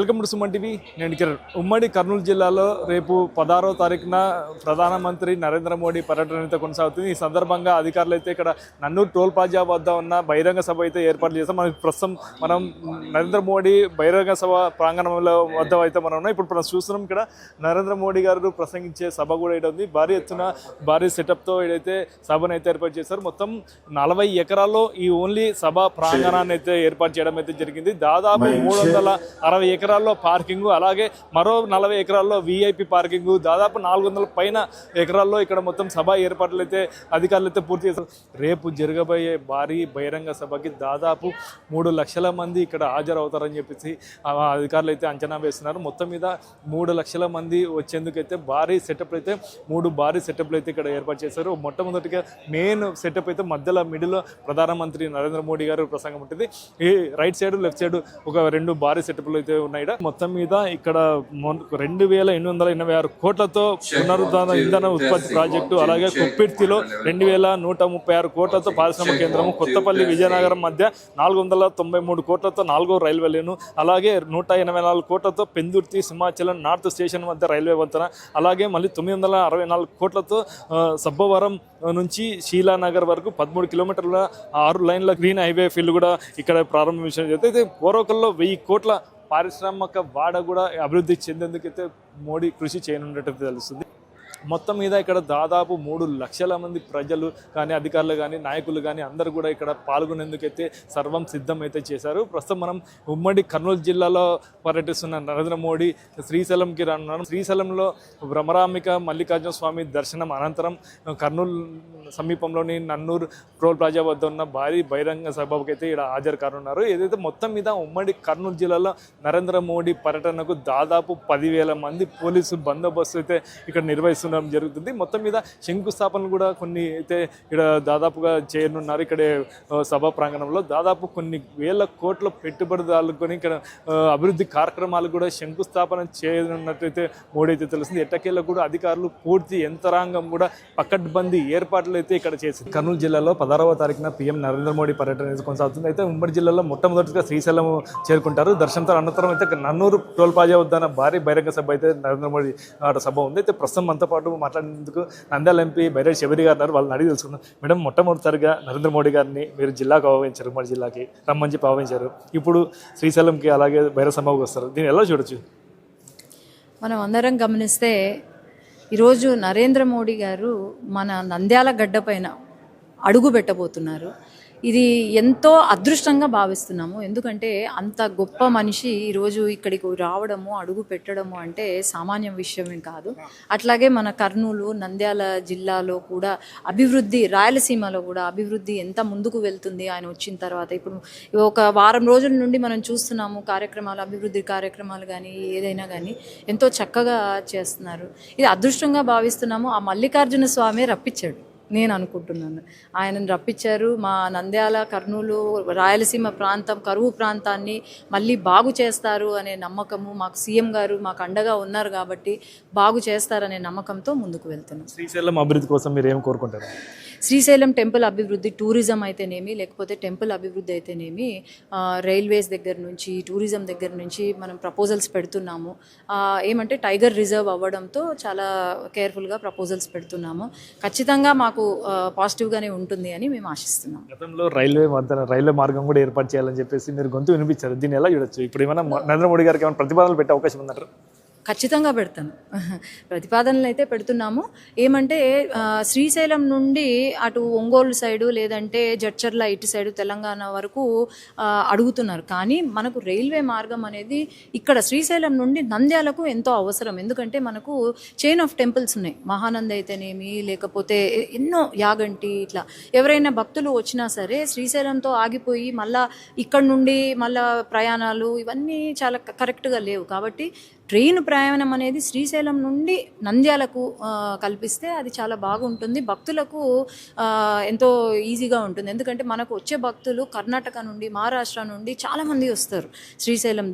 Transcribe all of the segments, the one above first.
Welcome to Suman TV. నేను కిరణ్ ఉమ్మడి కర్నూలు జిల్లాలో రేపు పదహారో తారీఖున ప్రధానమంత్రి నరేంద్ర మోడీ పర్యటన అయితే కొనసాగుతుంది. ఈ సందర్భంగా అధికారులు అయితే ఇక్కడ నన్నూరు టోల్ ప్లాజా వద్ద ఉన్న బహిరంగ సభ అయితే ఏర్పాటు చేస్తాం మనకి ప్రస్తుతం మనం నరేంద్ర మోడీ బహిరంగ సభ ప్రాంగణంలో వద్ద అయితే మనం ఉన్నాం. ఇప్పుడు మనం చూస్తున్నాం ఇక్కడ నరేంద్ర మోడీ గారు ప్రసంగించే సభ కూడా ఇక్కడ ఉంది. భారీ ఎత్తున భారీ సెటప్తో ఇదైతే సభను అయితే ఏర్పాటు చేశారు. మొత్తం నలభై ఎకరాల్లో ఈ ఓన్లీ సభ ప్రాంగణాన్ని అయితే ఏర్పాటు చేయడం అయితే జరిగింది. దాదాపు మూడు వందల అరవై ఎకరాల్లో పార్కింగ్ అలాగే మరో నలభై ఎకరాల్లో వీఐపీ పార్కింగ్. దాదాపు నాలుగు వందల పైన ఎకరాల్లో ఇక్కడ మొత్తం సభ ఏర్పాట్లు అయితే అధికారులు అయితే పూర్తి చేస్తారు రేపు జరగబోయే భారీ బహిరంగ సభకి దాదాపు మూడు లక్షల మంది ఇక్కడ హాజరవుతారని చెప్పేసి అధికారులు అయితే అంచనా వేస్తున్నారు. మొత్తం మీద మూడు లక్షల మంది వచ్చేందుకైతే భారీ సెటప్ అయితే మూడు భారీ సెటప్లు అయితే ఇక్కడ ఏర్పాటు చేశారు. మొట్టమొదటిగా మెయిన్ సెటప్ అయితే మధ్యలో మిడిల్లో ప్రధానమంత్రి నరేంద్ర మోడీ గారు ప్రసంగం ఉంటుంది. ఈ రైట్ సైడ్ లెఫ్ట్ సైడ్ ఒక రెండు భారీ సెటప్లు అయితే ఉన్నాయి. ఈడ. మొత్తం మీద ఇక్కడ రెండు వేల ఎనిమిది వందల ఎనభై ఆరు కోట్లతో పునరుద్ధరణ ఇంధన ఉత్పత్తి ప్రాజెక్టు అలాగే కుప్పిర్తిలో రెండు వేల నూట ముప్పై ఆరు కోట్లతో పారిశ్రామిక కేంద్రము కొత్తపల్లి విజయనగరం మధ్య నాలుగు వందల తొంభై మూడు కోట్లతో నాలుగో రైల్వే లేను అలాగే నూట ఎనభై నాలుగు కోట్లతో పెందుర్తి సింహాచలం నార్త్ స్టేషన్ మధ్య రైల్వే వంతెన అలాగే మళ్ళీ తొమ్మిది వందల అరవై నాలుగు కోట్లతో సబ్బవరం నుంచి శీలానగర్ వరకు పదమూడు కిలోమీటర్ల ఆరు లైన్ల గ్రీన్ హైవే ఫీల్డ్ కూడా ఇక్కడ ప్రారంభించడం జరిగింది అయితే పూర్వకల్లో వెయ్యి కోట్ల పారిశ్రామిక వాడ కూడా అభివృద్ధి చెందేందుకైతే మోడీ కృషి చేయనున్నట్టు తెలుస్తుంది. మొత్తం మీద ఇక్కడ దాదాపు మూడు లక్షల మంది ప్రజలు కానీ అధికారులు కానీ నాయకులు కానీ అందరూ కూడా ఇక్కడ పాల్గొనేందుకైతే సర్వం సిద్ధం అయితే చేశారు. ప్రస్తుతం మనం ఉమ్మడి కర్నూలు జిల్లాలో పర్యటిస్తున్న నరేంద్ర మోడీ శ్రీశైలంకి రానున్నారు. శ్రీశైలంలో భ్రమరామిక మల్లికార్జున స్వామి దర్శనం అనంతరం కర్నూలు సమీపంలోని నన్నూరు టోల్ ప్లాజా వద్ద ఉన్న భారీ బహిరంగ సభకు అయితే ఇక్కడ హాజరు కానున్నారు. ఏదైతే మొత్తం మీద ఉమ్మడి కర్నూలు జిల్లాలో నరేంద్ర మోడీ పర్యటనకు దాదాపు పదివేల మంది పోలీసు బందోబస్తు అయితే ఇక్కడ నిర్వహిస్తున్నారు. నిర్వహిస్తుండడం జరుగుతుంది. మొత్తం మీద శంకుస్థాపన కూడా కొన్ని అయితే ఇక్కడ దాదాపుగా చేయనున్నారు ఇక్కడే సభా ప్రాంగణంలో దాదాపు కొన్ని వేల కోట్ల పెట్టుబడిదారులు కొని ఇక్కడ అభివృద్ధి కార్యక్రమాలు కూడా శంకుస్థాపన చేయనున్నట్టయితే మోడీ అయితే తెలుస్తుంది. ఎట్టకేళ్ళ కూడా అధికారులు పూర్తి యంత్రాంగం కూడా పకడ్బందీ ఏర్పాట్లు అయితే ఇక్కడ చేసింది. కర్నూలు జిల్లాలో పదహారవ తారీఖున పీఎం నరేంద్ర మోడీ పర్యటన అయితే కొనసాగుతుంది. అయితే ఉమ్మడి జిల్లాలో మొట్టమొదటిగా శ్రీశైలం చేరుకుంటారు. దర్శనంతో అనంతరం అయితే నన్నూరు టోల్ ప్లాజా వద్ద భారీ బహిరంగ సభ అయితే నరేంద్ర మోడీ ఆడ సభ ఉంది. అయితే ప్రస్తుతం అంతా పాటు మాట్లాడేందుకు నంద్యాల ఎంపీ బైరెడ్డి శబరి గారు ఉన్నారు. వాళ్ళని అడిగి తెలుసుకుందాం. మేడం మొట్టమొదటిసారిగా నరేంద్ర మోడీ గారిని మీరు జిల్లాకు ఆహ్వానించారు ఉమ్మడి జిల్లాకి రమ్మని చెప్పి ఆహ్వానించారు. ఇప్పుడు శ్రీశైలంకి అలాగే బైర వస్తారు. దీన్ని ఎలా చూడొచ్చు? మనం అందరం గమనిస్తే ఈరోజు నరేంద్ర మోడీ గారు మన నంద్యాల గడ్డ పైన అడుగు పెట్టబోతున్నారు. ఇది ఎంతో అదృష్టంగా భావిస్తున్నాము. ఎందుకంటే అంత గొప్ప మనిషి ఈరోజు ఇక్కడికి రావడము అడుగు పెట్టడము అంటే సామాన్య విషయమే కాదు. అట్లాగే మన కర్నూలు నంద్యాల జిల్లాలో కూడా అభివృద్ధి రాయలసీమలో కూడా అభివృద్ధి ఎంత ముందుకు వెళ్తుంది ఆయన వచ్చిన తర్వాత. ఇప్పుడు ఒక వారం రోజుల నుండి మనం చూస్తున్నాము కార్యక్రమాలు అభివృద్ధి కార్యక్రమాలు కానీ ఏదైనా కానీ ఎంతో చక్కగా చేస్తున్నారు. ఇది అదృష్టంగా భావిస్తున్నాము. ఆ మల్లికార్జున స్వామి రప్పించాడు. నేను అనుకుంటున్నాను ఆయనను రప్పించారు. మా నంద్యాల కర్నూలు రాయలసీమ ప్రాంతం కరువు ప్రాంతాన్ని మళ్ళీ బాగు చేస్తారు అనే నమ్మకము మాకు సీఎం గారు మాకు అండగా ఉన్నారు కాబట్టి బాగు చేస్తారనే నమ్మకంతో ముందుకు వెళ్తున్నాం. శ్రీశైలం అభివృద్ధి కోసం మీరు ఏం కోరుకుంటారు? శ్రీశైలం టెంపుల్ అభివృద్ధి టూరిజం అయితేనేమి లేకపోతే టెంపుల్ అభివృద్ధి అయితేనేమి రైల్వేస్ దగ్గర నుంచి టూరిజం దగ్గర నుంచి మనం ప్రపోజల్స్ పెడుతున్నాము. ఏమంటే టైగర్ రిజర్వ్ అవ్వడంతో చాలా కేర్ఫుల్గా ప్రపోజల్స్ పెడుతున్నాము. ఖచ్చితంగా మాకు మాకు పాజిటివ్గానే ఉంటుంది అని మేము ఆశిస్తున్నాం. గతంలో రైల్వే మధ్య రైల్వే మార్గం కూడా ఏర్పాటు చేయాలని చెప్పేసి మీరు గొంతు వినిపించారు. దీన్ని ఎలా చూడొచ్చు? ఇప్పుడు ఏమైనా నరేంద్ర మోడీ గారికి ఏమైనా ప్రతిపాదనలు పెట్టే అవకాశం ఉందంటారు? ఖచ్చితంగా పెడతాను. ప్రతిపాదనలు అయితే పెడుతున్నాము. ఏమంటే శ్రీశైలం నుండి అటు ఒంగోలు సైడు లేదంటే జడ్చర్ల ఇటు సైడు తెలంగాణ వరకు అడుగుతున్నారు. కానీ మనకు రైల్వే మార్గం అనేది ఇక్కడ శ్రీశైలం నుండి నంద్యాలకు ఎంతో అవసరం. ఎందుకంటే మనకు చైన్ ఆఫ్ టెంపుల్స్ ఉన్నాయి. మహానంద అయితేనేమి లేకపోతే ఎన్నో యాగంటి ఇట్లా. ఎవరైనా భక్తులు వచ్చినా సరే శ్రీశైలంతో ఆగిపోయి మళ్ళా ఇక్కడ నుండి మళ్ళా ప్రయాణాలు ఇవన్నీ చాలా కరెక్ట్గా లేవు. కాబట్టి ట్రైన్ ప్రయాణం అనేది శ్రీశైలం నుండి నంద్యాలకు కల్పిస్తే అది చాలా బాగుంటుంది. భక్తులకు ఎంతో ఈజీగా ఉంటుంది. ఎందుకంటే మనకు వచ్చే భక్తులు కర్ణాటక నుండి మహారాష్ట్ర నుండి చాలామంది వస్తారు శ్రీశైలం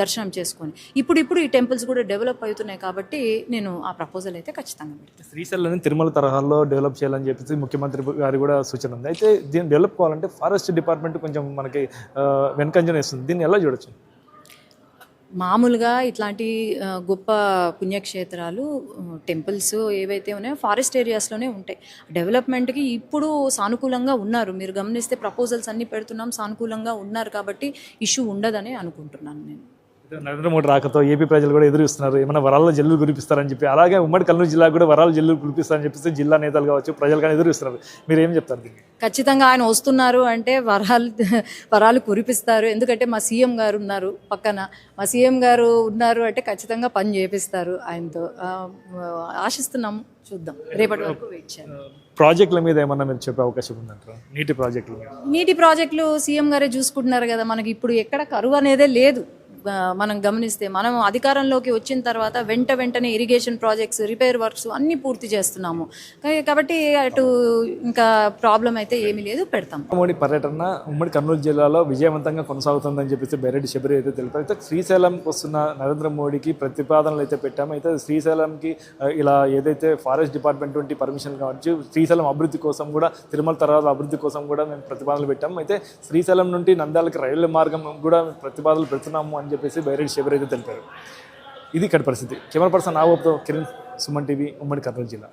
దర్శనం చేసుకొని. ఇప్పుడు ఇప్పుడు ఈ టెంపుల్స్ కూడా డెవలప్ అవుతున్నాయి కాబట్టి నేను ఆ ప్రపోజల్ అయితే ఖచ్చితంగా పెడతాను శ్రీశైలం తిరుమల తరహాలో డెవలప్ చేయాలని చెప్పేసి ముఖ్యమంత్రి గారి కూడా సూచన ఉంది. అయితే దీన్ని డెవలప్ కావాలంటే ఫారెస్ట్ డిపార్ట్మెంట్ కొంచెం మనకి ఆ, వెనకంజన దీన్ని ఎలా చూడొచ్చు? మామూలుగా ఇట్లాంటి గొప్ప పుణ్యక్షేత్రాలు టెంపుల్స్ ఏవైతే ఉన్నాయో ఫారెస్ట్ ఏరియాస్లోనే ఉంటాయి. డెవలప్మెంట్కి ఇప్పుడు సానుకూలంగా ఉన్నారు. మీరు గమనిస్తే ప్రపోజల్స్ అన్నీ పెడుతున్నాం సానుకూలంగా ఉన్నారు కాబట్టి ఇష్యూ ఉండదని అనుకుంటున్నాను నేను. నరేంద్ర మోడీ రాకతో ఏపీ ప్రజలు కూడా ఎదురు ఇస్తున్నారు ఏమైనా వరాల్లో జల్లులు కురిపిస్తారని చెప్పి అలాగే ఉమ్మడి కర్నూలు జిల్లా కూడా వరాలు జల్లులు కురిపిస్తారని చెప్పేసి జిల్లా నేతలు కావచ్చు ప్రజలు కానీ ఎదురు ఇస్తున్నారు మీరు ఏం చెప్తారు దీనికి? ఖచ్చితంగా ఆయన వస్తున్నారు అంటే వరాలు వరాలు కురిపిస్తారు. ఎందుకంటే మా సీఎం గారు ఉన్నారు పక్కన. మా సీఎం గారు ఉన్నారు అంటే ఖచ్చితంగా పని చేపిస్తారు ఆయనతో. ఆ, ఆశిస్తున్నాం చూద్దాం. రేపటి వరకు వెయిట్ చేయాలి. ప్రాజెక్టుల మీద ఏమన్నా మీరు చెప్పే అవకాశం ఉందంటారు? నీటి ప్రాజెక్టుల నీటి ప్రాజెక్టులు సీఎం గారే చూసుకుంటున్నారు కదా. మనకి ఇప్పుడు ఎక్కడ కరువు అనేదే లేదు. మనం గమనిస్తే మనం అధికారంలోకి వచ్చిన తర్వాత వెంట వెంటనే ఇరిగేషన్ ప్రాజెక్ట్స్ రిపేర్ వర్క్స్ అన్నీ పూర్తి చేస్తున్నాము. కాబట్టి అటు ఇంకా ప్రాబ్లం అయితే ఏమీ లేదు పెడతాం. మోడీ పర్యటన ఉమ్మడి కర్నూలు జిల్లాలో విజయవంతంగా కొనసాగుతుందని చెప్పేసి బెరెడ్డి శబరి అయితే తెలిపారు. అయితే శ్రీశైలంకి వస్తున్న నరేంద్ర మోడీకి ప్రతిపాదనలు అయితే పెట్టాము. అయితే శ్రీశైలంకి ఇలా ఏదైతే ఫారెస్ట్ డిపార్ట్మెంట్ వంటి పర్మిషన్ కావచ్చు శ్రీశైలం అభివృద్ధి కోసం కూడా తిరుమల తర్వాత అభివృద్ధి కోసం కూడా మేము ప్రతిపాదనలు పెట్టాము. అయితే శ్రీశైలం నుండి నంద్యాలకి రైలు మార్గం కూడా ప్రతిపాదనలు పెడుతున్నాము అని చెప్పేసి బైరెడ్డి శబరి తెలిపారు ఇది ఇక్కడ పరిస్థితి. కెమెరా పర్సన్ ఆవోతో కిరణ్ సుమన్ టీవీ ఉమ్మడి కర్నూలు జిల్లా.